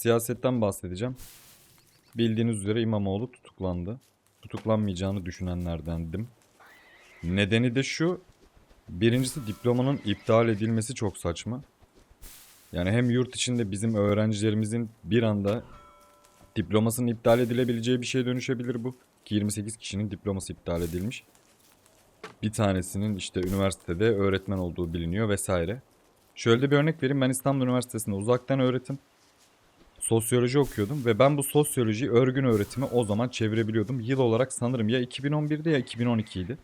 siyasetten bahsedeceğim. Bildiğiniz üzere İmamoğlu tutuklandı. Tutuklanmayacağını düşünenlerdendim. Nedeni de şu. Birincisi diplomanın iptal edilmesi çok saçma. Yani hem yurt içinde bizim öğrencilerimizin bir anda diplomasının iptal edilebileceği bir şeye dönüşebilir bu. Ki 28 kişinin diploması iptal edilmiş. Bir tanesinin işte üniversitede öğretmen olduğu biliniyor vesaire. Şöyle bir örnek vereyim. Ben İstanbul Üniversitesi'nde uzaktan öğretim sosyoloji okuyordum ve ben bu sosyolojiyi örgün öğretimi o zaman çevirebiliyordum. Yıl olarak sanırım ya 2011'de ya 2012'ydi.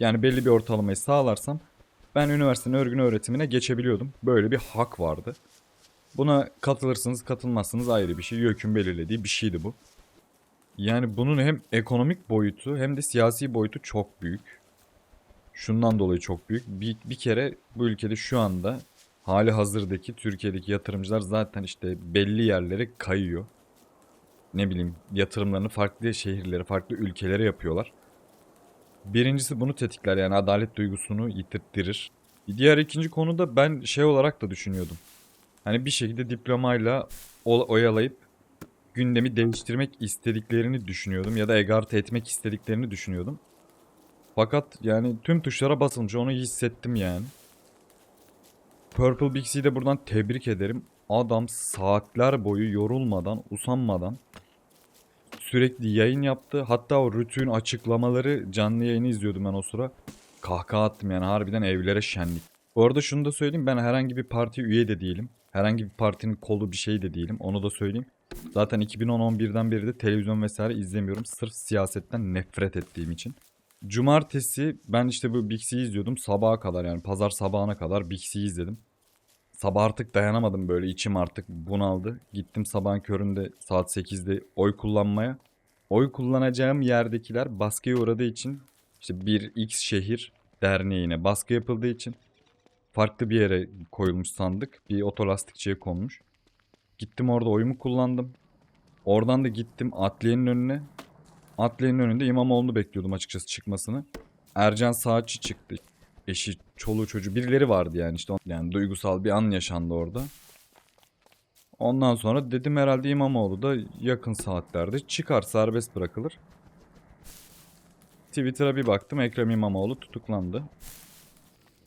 Yani belli bir ortalamayı sağlarsam ben üniversitenin örgün öğretimine geçebiliyordum. Böyle bir hak vardı. Buna katılırsınız katılmazsınız ayrı bir şey. YÖK'ün belirlediği bir şeydi bu. Yani bunun hem ekonomik boyutu hem de siyasi boyutu çok büyük. Şundan dolayı çok büyük. Bir, bir kere bu ülkede şu anda hali hazırdaki Türkiye'deki yatırımcılar zaten işte belli yerlere kayıyor. Ne bileyim yatırımlarını farklı şehirlere, farklı ülkelere yapıyorlar. Birincisi bunu tetikler yani adalet duygusunu yitirttirir. Diğer ikinci konuda ben şey olarak da düşünüyordum. Hani bir şekilde diplomayla oyalayıp gündemi değiştirmek istediklerini düşünüyordum ya da egarte etmek istediklerini düşünüyordum. Fakat yani tüm tuşlara basınca onu hissettim yani. Purple Bixi'yi de buradan tebrik ederim. Adam saatler boyu yorulmadan, usanmadan sürekli yayın yaptı. Hatta o Rütü'nün açıklamaları canlı yayını izliyordum ben o sıra. Kahkaha attım yani harbiden evlere şenlik. Bu arada şunu da söyleyeyim ben herhangi bir parti üye de değilim. Herhangi bir partinin kolu bir şey de değilim. Onu da söyleyeyim. Zaten 2010-11'den beri de televizyon vesaire izlemiyorum. Sırf siyasetten nefret ettiğim için. Cumartesi ben işte bu Bixi'yi izliyordum sabaha kadar yani pazar sabahına kadar Bixi'yi izledim. Sabah artık dayanamadım böyle içim artık bunaldı. Gittim sabahın köründe saat 8'de oy kullanmaya. Oy kullanacağım yerdekiler baskıya uğradığı için işte bir X şehir derneğine baskı yapıldığı için farklı bir yere koyulmuş sandık. Bir otolastikçiye konmuş. Gittim orada oyumu kullandım. Oradan da gittim adliyenin önüne. Adliyenin önünde İmamoğlu'nu bekliyordum açıkçası çıkmasını. Ercan Saatçi çıktı. Eşi, çoluğu çocuğu birileri vardı yani işte. Yani duygusal bir an yaşandı orada. Ondan sonra dedim herhalde İmamoğlu da yakın saatlerde çıkar serbest bırakılır. Twitter'a bir baktım Ekrem İmamoğlu tutuklandı.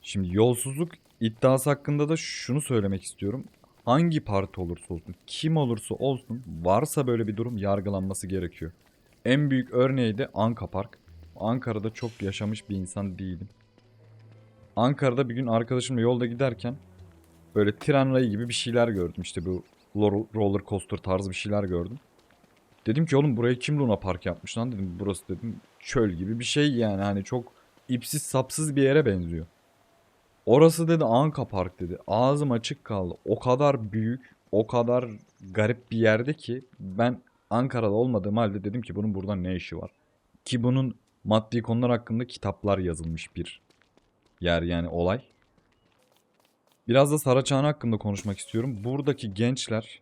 Şimdi yolsuzluk iddiası hakkında da şunu söylemek istiyorum. Hangi parti olursa olsun, kim olursa olsun varsa böyle bir durum yargılanması gerekiyor. En büyük örneği de Anka Park. Ankara'da çok yaşamış bir insan değilim. Ankara'da bir gün arkadaşımla yolda giderken böyle tren rayı gibi bir şeyler gördüm. İşte bu roller coaster tarzı bir şeyler gördüm. Dedim ki oğlum buraya kim Luna Park yapmış lan dedim. Burası dedim çöl gibi bir şey yani hani çok ipsiz sapsız bir yere benziyor. Orası dedi Anka Park dedi. Ağzım açık kaldı. O kadar büyük, o kadar garip bir yerde ki ben Ankara'da olmadığım halde dedim ki bunun burada ne işi var? Ki bunun maddi konular hakkında kitaplar yazılmış bir yer yani olay. Biraz da Saraçhane hakkında konuşmak istiyorum. Buradaki gençler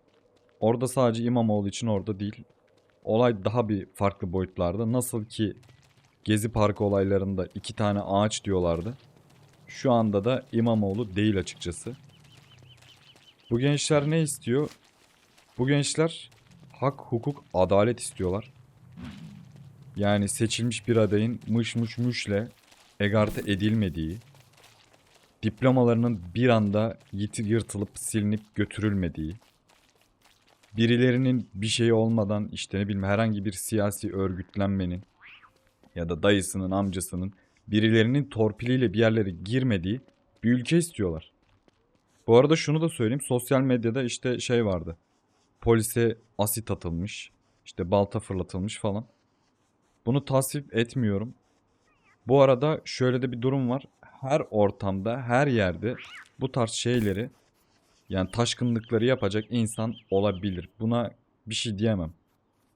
orada sadece İmamoğlu için orada değil. Olay daha bir farklı boyutlarda. Nasıl ki Gezi Parkı olaylarında iki tane ağaç diyorlardı. Şu anda da İmamoğlu değil açıkçası. Bu gençler ne istiyor? Bu gençler hak, hukuk, adalet istiyorlar. Yani seçilmiş bir adayın mış mış müşle egarte edilmediği, diplomalarının bir anda yırtılıp silinip götürülmediği, birilerinin bir şey olmadan işte ne bileyim herhangi bir siyasi örgütlenmenin ya da dayısının amcasının birilerinin torpiliyle bir yerlere girmediği bir ülke istiyorlar. Bu arada şunu da söyleyeyim sosyal medyada işte şey vardı. Polise asit atılmış, işte balta fırlatılmış falan. Bunu tasvip etmiyorum. Bu arada şöyle de bir durum var. Her ortamda, her yerde bu tarz şeyleri yani taşkınlıkları yapacak insan olabilir. Buna bir şey diyemem.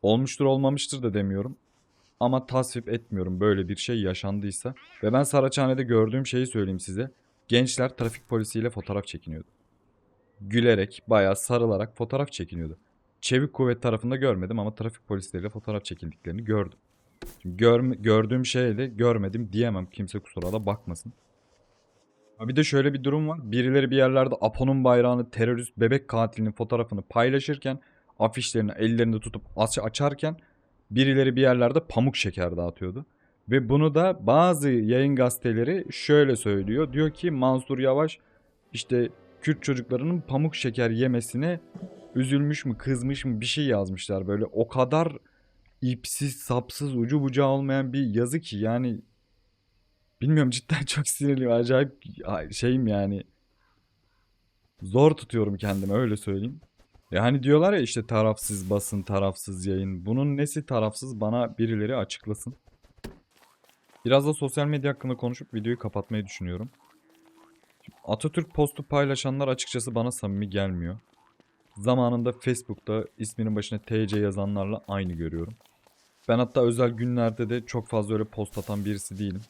Olmuştur olmamıştır da demiyorum. Ama tasvip etmiyorum böyle bir şey yaşandıysa. Ve ben Saraçhane'de gördüğüm şeyi söyleyeyim size. Gençler trafik polisiyle fotoğraf çekiniyordu. Gülerek, bayağı sarılarak fotoğraf çekiniyordu. Çevik kuvvet tarafında görmedim ama trafik polisleriyle fotoğraf çekildiklerini gördüm. Şimdi görm- gördüğüm şeyle görmedim diyemem. Kimse kusura da bakmasın. Bir de şöyle bir durum var. Birileri bir yerlerde Apo'nun bayrağını terörist bebek katilinin fotoğrafını paylaşırken afişlerini ellerinde tutup aç açarken birileri bir yerlerde pamuk şeker dağıtıyordu. Ve bunu da bazı yayın gazeteleri şöyle söylüyor. Diyor ki Mansur Yavaş işte Kürt çocuklarının pamuk şeker yemesine üzülmüş mü kızmış mı bir şey yazmışlar böyle. O kadar ipsiz sapsız ucu bucağı olmayan bir yazı ki yani bilmiyorum cidden çok sinirliyim. Acayip şeyim yani zor tutuyorum kendimi öyle söyleyeyim. Yani diyorlar ya işte tarafsız basın, tarafsız yayın. Bunun nesi tarafsız bana birileri açıklasın. Biraz da sosyal medya hakkında konuşup videoyu kapatmayı düşünüyorum. Atatürk postu paylaşanlar açıkçası bana samimi gelmiyor. Zamanında Facebook'ta isminin başına TC yazanlarla aynı görüyorum. Ben hatta özel günlerde de çok fazla öyle post atan birisi değilim.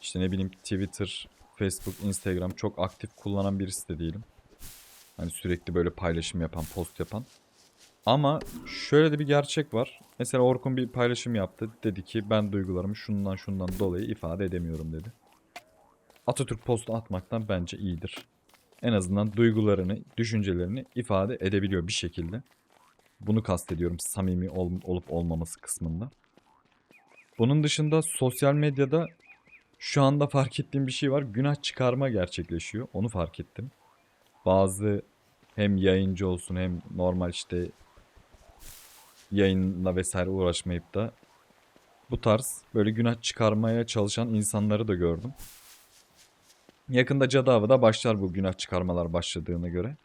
İşte ne bileyim Twitter, Facebook, Instagram çok aktif kullanan birisi de değilim. Hani sürekli böyle paylaşım yapan, post yapan. Ama şöyle de bir gerçek var. Mesela Orkun bir paylaşım yaptı. Dedi ki ben duygularımı şundan şundan dolayı ifade edemiyorum dedi. Atatürk postu atmaktan bence iyidir. En azından duygularını, düşüncelerini ifade edebiliyor bir şekilde. Bunu kastediyorum samimi ol- olup olmaması kısmında. Bunun dışında sosyal medyada şu anda fark ettiğim bir şey var. Günah çıkarma gerçekleşiyor. Onu fark ettim. Bazı hem yayıncı olsun hem normal işte yayınla vesaire uğraşmayıp da bu tarz böyle günah çıkarmaya çalışan insanları da gördüm. Yakında Cadava'da başlar bu günah çıkarmalar başladığına göre.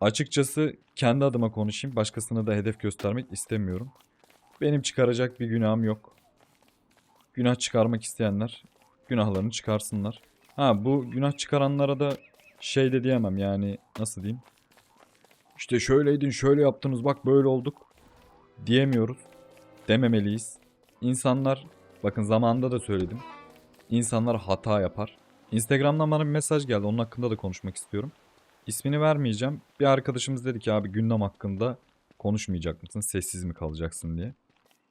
Açıkçası kendi adıma konuşayım. Başkasına da hedef göstermek istemiyorum. Benim çıkaracak bir günahım yok. Günah çıkarmak isteyenler günahlarını çıkarsınlar. Ha bu günah çıkaranlara da şey de diyemem yani nasıl diyeyim. İşte şöyleydin şöyle yaptınız bak böyle olduk diyemiyoruz. Dememeliyiz. İnsanlar bakın zamanında da söyledim. İnsanlar hata yapar. Instagram'dan bana bir mesaj geldi. Onun hakkında da konuşmak istiyorum. İsmini vermeyeceğim. Bir arkadaşımız dedi ki abi gündem hakkında konuşmayacak mısın? Sessiz mi kalacaksın diye.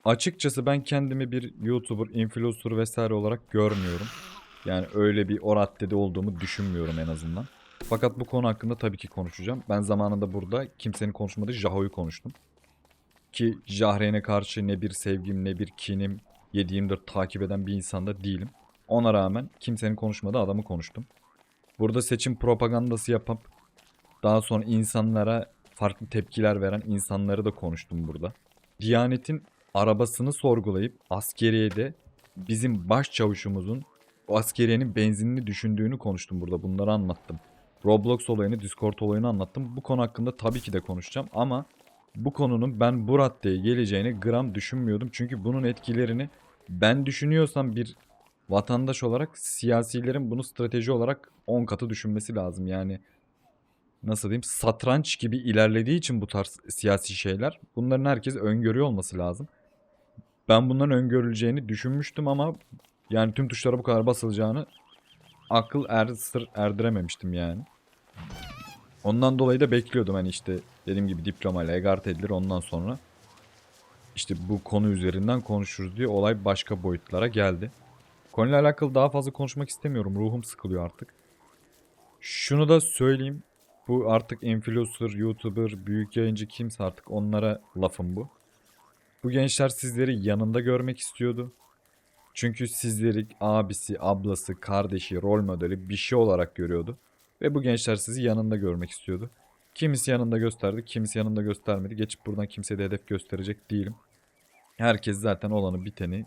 Açıkçası ben kendimi bir YouTuber, influencer vesaire olarak görmüyorum. Yani öyle bir o raddede olduğumu düşünmüyorum en azından. Fakat bu konu hakkında tabii ki konuşacağım. Ben zamanında burada kimsenin konuşmadığı Jaho'yu konuştum. Ki Jahreyn'e karşı ne bir sevgim ne bir kinim 7-24 takip eden bir insan da değilim. Ona rağmen kimsenin konuşmadığı adamı konuştum. Burada seçim propagandası yapıp daha sonra insanlara farklı tepkiler veren insanları da konuştum burada. Diyanet'in arabasını sorgulayıp askeriyede bizim başçavuşumuzun o askeriyenin benzinini düşündüğünü konuştum burada. Bunları anlattım. Roblox olayını, Discord olayını anlattım. Bu konu hakkında tabii ki de konuşacağım ama bu konunun ben bu raddeye geleceğini gram düşünmüyordum. Çünkü bunun etkilerini ben düşünüyorsam bir vatandaş olarak siyasilerin bunu strateji olarak 10 katı düşünmesi lazım. Yani nasıl diyeyim satranç gibi ilerlediği için bu tarz siyasi şeyler bunların herkes öngörüyor olması lazım. Ben bunların öngörüleceğini düşünmüştüm ama yani tüm tuşlara bu kadar basılacağını akıl er, sır erdirememiştim yani. Ondan dolayı da bekliyordum hani işte dediğim gibi diplomayla egart edilir ondan sonra işte bu konu üzerinden konuşuruz diye olay başka boyutlara geldi. Konuyla alakalı daha fazla konuşmak istemiyorum. Ruhum sıkılıyor artık. Şunu da söyleyeyim. Bu artık influencer, youtuber, büyük yayıncı kimse artık onlara lafım bu. Bu gençler sizleri yanında görmek istiyordu. Çünkü sizleri abisi, ablası, kardeşi, rol modeli bir şey olarak görüyordu. Ve bu gençler sizi yanında görmek istiyordu. Kimisi yanında gösterdi, kimisi yanında göstermedi. Geçip buradan kimseye de hedef gösterecek değilim. Herkes zaten olanı biteni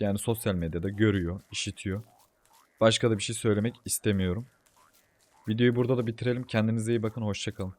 yani sosyal medyada görüyor, işitiyor. Başka da bir şey söylemek istemiyorum. Videoyu burada da bitirelim. Kendinize iyi bakın. Hoşçakalın.